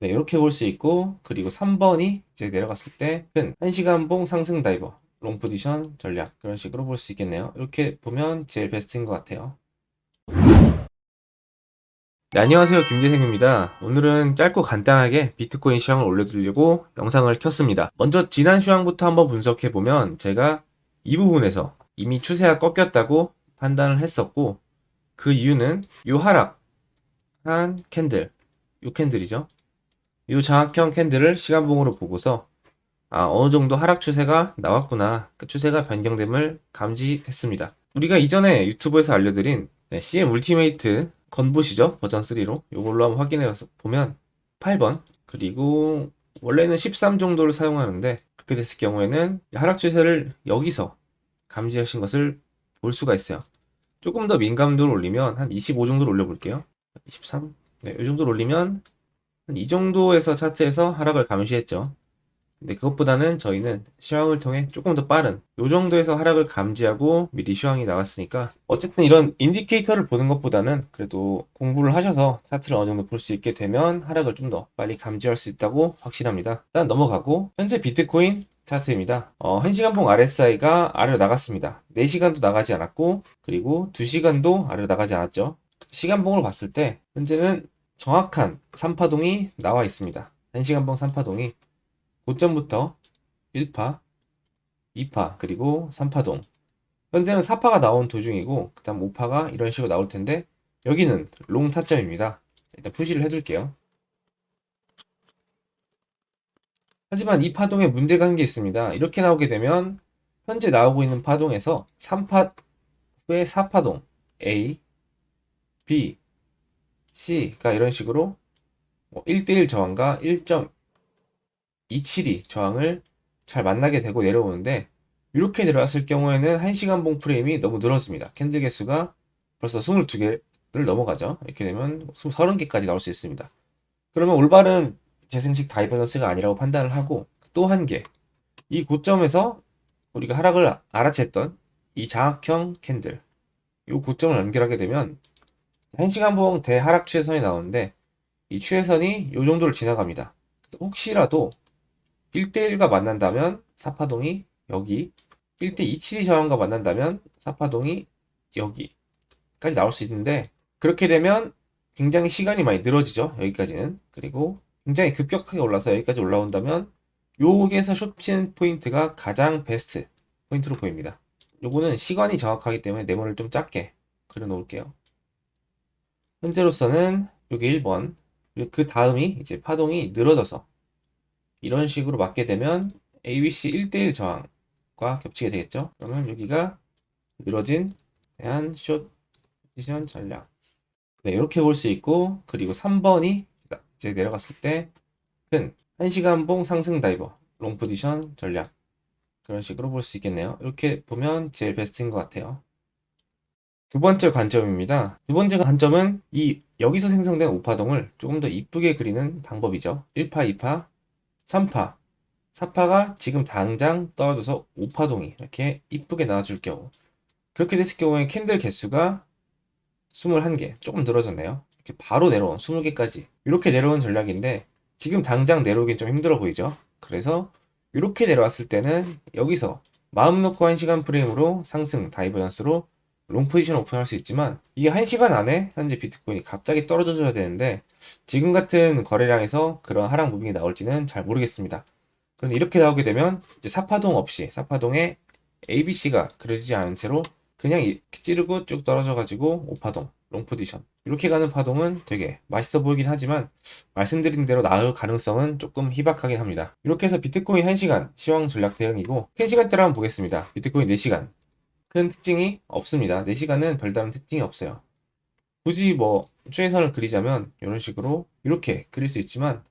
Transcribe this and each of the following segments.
네, 이렇게 볼 수 있고, 그리고 3번이 이제 내려갔을 때 큰 1시간봉 상승 다이버, 롱 포지션 전략. 그런 식으로 볼 수 있겠네요. 이렇게 보면 제일 베스트인 것 같아요. 네, 안녕하세요. 김재생입니다. 오늘은 짧고 간단하게 비트코인 시황을 올려드리려고 영상을 켰습니다. 먼저 지난 시황부터 한번 분석해보면 제가 이 부분에서 이미 추세가 꺾였다고 판단을 했었고, 그 이유는 이 하락 한 캔들, 이 캔들이죠. 이 장악형 캔들을 시간봉으로 보고서 아, 어느 정도 하락 추세가 나왔구나. 그 추세가 변경됨을 감지했습니다. 우리가 이전에 유튜브에서 알려드린 네, CM 울티메이트 건보시죠? 버전 3로. 이걸로 한번 확인해 보면 8번 그리고 원래는 13 정도를 사용하는데 그렇게 됐을 경우에는 하락 추세를 여기서 감지하신 것을 볼 수가 있어요. 조금 더 민감도를 올리면 한 25 정도를 올려볼게요. 23. 네, 이 정도를 올리면 한 이 정도에서 차트에서 하락을 감시했죠. 근데 그것보다는 저희는 시황을 통해 조금 더 빠른 이 정도에서 하락을 감지하고 미리 시황이 나왔으니까 어쨌든 이런 인디케이터를 보는 것보다는 그래도 공부를 하셔서 차트를 어느 정도 볼 수 있게 되면 하락을 좀 더 빨리 감지할 수 있다고 확신합니다. 일단 넘어가고 현재 비트코인 차트입니다. 어, 1시간봉 RSI가 아래로 나갔습니다. 4시간도 나가지 않았고 그리고 2시간도 아래로 나가지 않았죠. 시간봉을 봤을 때 현재는 정확한 3파동이 나와 있습니다. 1시간봉 3파동이 고점부터 1파, 2파, 그리고 3파동. 현재는 4파가 나온 도중이고, 그 다음 5파가 이런 식으로 나올 텐데, 여기는 롱 타점입니다. 일단 표시를 해둘게요. 하지만 이 파동에 문제가 한 게 있습니다. 이렇게 나오게 되면, 현재 나오고 있는 파동에서 3파 후에 4파동, A, B, C가 이런 식으로 1대1 저항과 1.272 저항을 잘 만나게 되고 내려오는데 이렇게 내려왔을 경우에는 1시간 봉 프레임이 너무 늘어집니다. 캔들 개수가 벌써 22개를 넘어가죠. 이렇게 되면 30개까지 나올 수 있습니다. 그러면 올바른 재생식 다이버전스가 아니라고 판단을 하고 또 한 개. 이 고점에서 우리가 하락을 알아챘던 이 장악형 캔들. 이 고점을 연결하게 되면 1시간 봉 대하락 추세선이 나오는데 이 추세선이 이 정도를 지나갑니다. 혹시라도 1대1과 만난다면 사파동이 여기 1대272 저항과 만난다면 사파동이 여기까지 나올 수 있는데 그렇게 되면 굉장히 시간이 많이 늘어지죠. 여기까지는. 그리고 굉장히 급격하게 올라서 여기까지 올라온다면 여기에서 숏치는 포인트가 가장 베스트 포인트로 보입니다. 요거는 시간이 정확하기 때문에 네모를 좀 작게 그려 놓을게요. 현재로서는 여기 1번 그 다음이 이제 파동이 늘어져서 이런 식으로 맞게 되면 ABC 1대1 저항과 겹치게 되겠죠. 그러면 여기가 늘어진 대한 숏 포지션 전략. 네, 이렇게 볼 수 있고 그리고 3번이 이제 내려갔을 때 큰 1시간봉 상승 다이버 롱 포지션 전략 그런 식으로 볼 수 있겠네요. 이렇게 보면 제일 베스트인 것 같아요. 두 번째 관점입니다. 두 번째 관점은 이 여기서 생성된 오파동을 조금 더 이쁘게 그리는 방법이죠. 1파, 2파, 3파, 4파가 지금 당장 떨어져서 5파동이 이렇게 이쁘게 나와줄 경우 그렇게 됐을 경우에 캔들 개수가 21개 조금 늘어졌네요. 이렇게 바로 내려온 20개까지 이렇게 내려온 전략인데 지금 당장 내려오긴 좀 힘들어 보이죠. 그래서 이렇게 내려왔을 때는 여기서 마음 놓고 1시간 프레임으로 상승 다이버전스로 롱 포지션 오픈할 수 있지만 이게 1시간 안에 현재 비트코인이 갑자기 떨어져줘야 되는데 지금 같은 거래량에서 그런 하락 무빙이 나올지는 잘 모르겠습니다. 그런데 이렇게 나오게 되면 이제 사파동 없이 사파동에 ABC가 그려지지 않은 채로 그냥 이렇게 찌르고 쭉 떨어져가지고 오파동, 롱 포지션 이렇게 가는 파동은 되게 맛있어 보이긴 하지만 말씀드린 대로 나올 가능성은 조금 희박하긴 합니다. 이렇게 해서 비트코인 1시간 시황 전략 대응이고 큰 시간대로 한번 보겠습니다. 비트코인 4시간 큰 특징이 없습니다. 4시간은 별다른 특징이 없어요. 굳이 뭐 추세선을 그리자면 이런 식으로 이렇게 그릴 수 있지만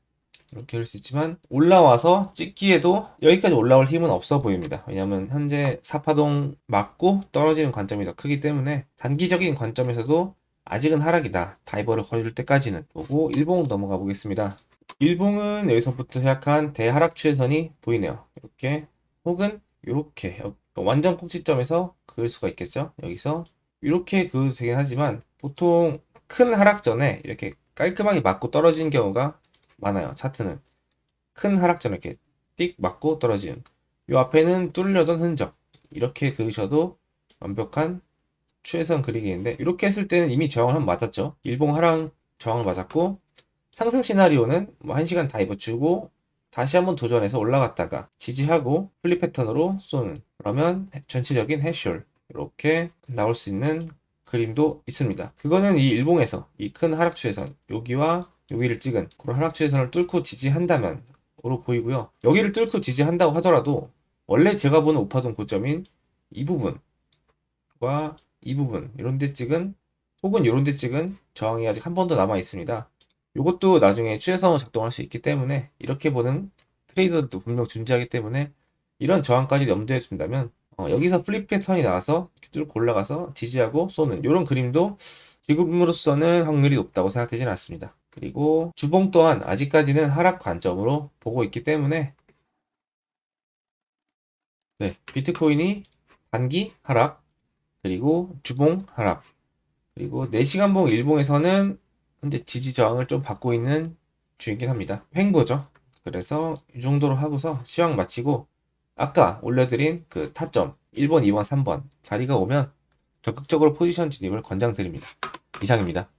이렇게 그릴 수 있지만 올라와서 찍기에도 여기까지 올라올 힘은 없어 보입니다. 왜냐하면 현재 사파동 맞고 떨어지는 관점이 더 크기 때문에 단기적인 관점에서도 아직은 하락이다. 다이버를 걸어줄 때까지는 보고 일봉으로 넘어가 보겠습니다. 일봉은 여기서부터 시작한 대하락 추세선이 보이네요. 이렇게 혹은 이렇게 완전 꼭지점에서 그을 수가 있겠죠. 여기서 이렇게 그어도 되긴 하지만 보통 큰 하락 전에 이렇게 깔끔하게 맞고 떨어지는 경우가 많아요. 차트는 큰 하락점 이렇게 띡 맞고 떨어지는. 요 앞에는 뚫려던 흔적 이렇게 그으셔도 완벽한 추세선 그리기인데 이렇게 했을 때는 이미 저항을 한번 맞았죠. 일봉 하락 저항을 맞았고 상승 시나리오는 뭐 1시간 다이브 주고 다시 한번 도전해서 올라갔다가 지지하고 플립 패턴으로 쏘는 그러면 전체적인 해쇼 이렇게 나올 수 있는 그림도 있습니다. 그거는 이 일봉에서 이 큰 하락 추세선 여기와 여기를 찍은 그런 하락 추세선을 뚫고 지지한다면 으로 보이고요. 여기를 뚫고 지지한다고 하더라도 원래 제가 보는 오파동 고점인 이 부분과 이 부분 이런 데 찍은 혹은 이런 데 찍은 저항이 아직 한 번 더 남아 있습니다. 이것도 나중에 추세선으로 작동할 수 있기 때문에 이렇게 보는 트레이더들도 분명 존재하기 때문에 이런 저항까지 염두에 둔다면 어, 여기서 플립 패턴이 나와서 뚫고 올라가서 지지하고 쏘는 이런 그림도 지금으로서는 확률이 높다고 생각되지는 않습니다. 그리고 주봉 또한 아직까지는 하락 관점으로 보고 있기 때문에 네, 비트코인이 단기 하락 그리고 주봉 하락 그리고 4시간봉 일봉에서는 현재 지지 저항을 좀 받고 있는 중이긴 합니다. 횡보죠. 그래서 이 정도로 하고서 시황 마치고 아까 올려드린 그 타점 1번, 2번, 3번 자리가 오면 적극적으로 포지션 진입을 권장드립니다. 이상입니다.